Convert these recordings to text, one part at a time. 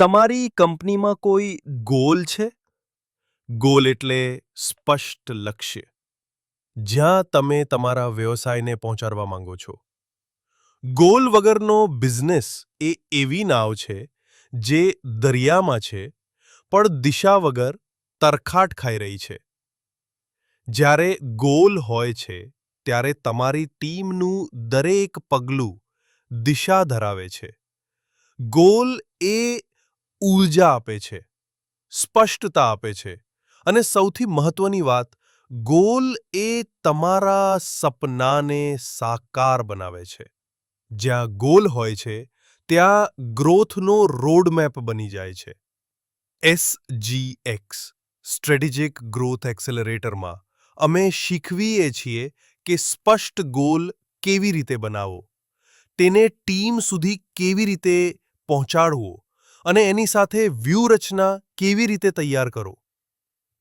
તમારી કંપનીમાં કોઈ ગોલ છે? ગોલ એટલે સ્પષ્ટ લક્ષ્ય. જ્યાં તમે તમારા વ્યવસાયને પહોંચાડવા માંગો છો. ગોલ વગરનો બિઝનેસ એ એવી નાવ છે, જે દરિયામાં છે, પણ દિશા વગર તરખાટ ખાઈ રહી છે. જ્યારે ગોલ હોય છે, ત્યારે તમારી ટીમનું દરેક પગલું દિશા ધરાવે છે. ગોલ એ ઊર્જા આપે છે, સ્પષ્ટતા આપે છે. અને સૌથી મહત્વની વાત, ગોલ એ તમારા સપનાને સાકાર બનાવે છે. જ્યાં ગોલ હોય છે, ત્યાં ગ્રોથનો રોડમેપ બની જાય છે. એસજીએક્સ સ્ટ્રેટેજિક ગ્રોથ એક્સેલરેટરમાં, અમે શીખવીએ છીએ કે સ્પષ્ટ ગોલ કેવી રીતે બનાવો તેને ટીમ સુધી કેવી રીતે પહોંચાડવો. અને એની સાથે વ્યૂહરચના કેવી રીતે તૈયાર કરો?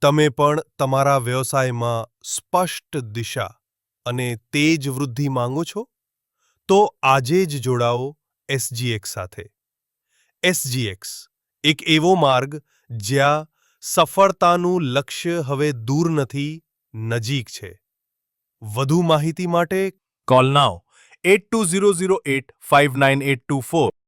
તમે પણ તમારા વ્યવસાયમાં સ્પષ્ટ દિશા અને તેજ વૃદ્ધિ માંગો છો? તો આજે જ જોડાઓ એસજીએક્સ સાથે. એસજીએક્સ એક એવો માર્ગ જ્યાં સફળતાનું લક્ષ્ય હવે દૂર નથી, નજીક છે. વધુ માહિતી માટે કોલનાવ at two zero zero at five nine at two 8200859824